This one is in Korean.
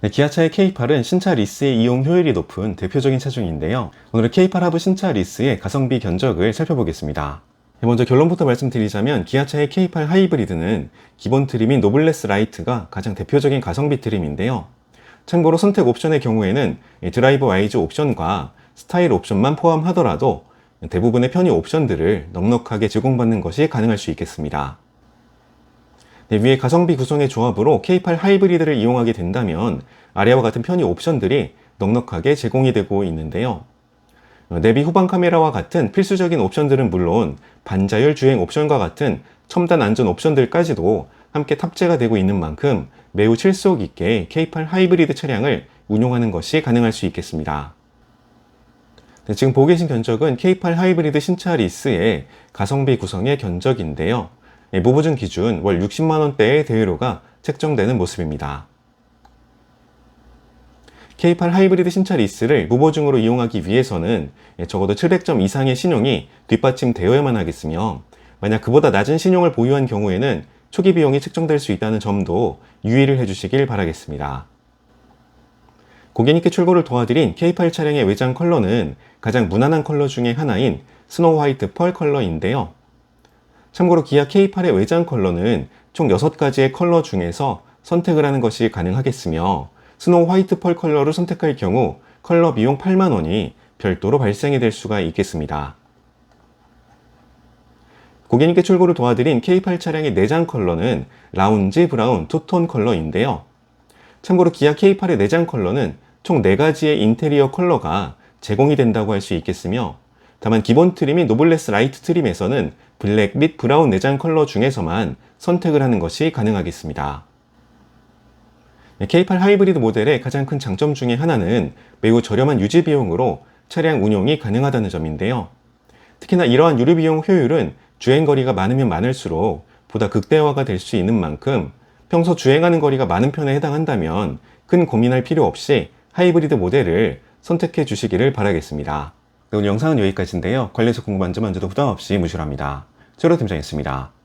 네, 기아차의 K8은 신차 리스의 이용 효율이 높은 대표적인 차종인데요. 오늘은 K8 하부 신차 리스의 가성비 견적을 살펴보겠습니다. 네, 먼저 결론부터 말씀드리자면 기아차의 K8 하이브리드는 기본 트림인 노블레스 라이트가 가장 대표적인 가성비 트림인데요. 참고로 선택 옵션의 경우에는 이 드라이브 와이즈 옵션과 스타일 옵션만 포함하더라도 대부분의 편의 옵션들을 넉넉하게 제공받는 것이 가능할 수 있겠습니다. 네, 위에 가성비 구성의 조합으로 K8 하이브리드를 이용하게 된다면 아래와 같은 편의 옵션들이 넉넉하게 제공이 되고 있는데요. 어, 내비 후방 카메라와 같은 필수적인 옵션들은 물론 반자율 주행 옵션과 같은 첨단 안전 옵션들까지도 함께 탑재가 되고 있는 만큼 매우 실속 있게 K8 하이브리드 차량을 운용하는 것이 가능할 수 있겠습니다. 네, 지금 보고 계신 견적은 K8 하이브리드 신차 리스의 가성비 구성의 견적인데요. 예, 무보증 기준 월 60만원대의 대회료가 책정되는 모습입니다. K8 하이브리드 신차 리스를 무보증으로 이용하기 위해서는 예, 적어도 700점 이상의 신용이 뒷받침되어야만 하겠으며 만약 그보다 낮은 신용을 보유한 경우에는 초기 비용이 책정될 수 있다는 점도 유의를 해주시길 바라겠습니다. 고객님께 출고를 도와드린 K8 차량의 외장 컬러는 가장 무난한 컬러 중의 하나인 스노우 화이트 펄 컬러인데요. 참고로 기아 K8의 외장 컬러는 총 6가지의 컬러 중에서 선택을 하는 것이 가능하겠으며 스노우 화이트 펄 컬러를 선택할 경우 컬러 비용 8만원이 별도로 발생이 될 수가 있겠습니다. 고객님께 출고를 도와드린 K8 차량의 내장 컬러는 라운지 브라운 투톤 컬러인데요. 참고로 기아 K8의 내장 컬러는 총 4가지의 인테리어 컬러가 제공이 된다고 할 수 있겠으며 다만 기본 트림인 노블레스 라이트 트림에서는 블랙 및 브라운 내장 컬러 중에서만 선택을 하는 것이 가능하겠습니다. K8 하이브리드 모델의 가장 큰 장점 중에 하나는 매우 저렴한 유지 비용으로 차량 운용이 가능하다는 점인데요. 특히나 이러한 유류 비용 효율은 주행 거리가 많으면 많을수록 보다 극대화가 될 수 있는 만큼 평소 주행하는 거리가 많은 편에 해당한다면 큰 고민할 필요 없이 하이브리드 모델을 선택해 주시기를 바라겠습니다. 네, 오늘 영상은 여기까지인데요. 관련해서 궁금한 점 언제도 부담 없이 무시랍니다. 제로 팀장이었습니다.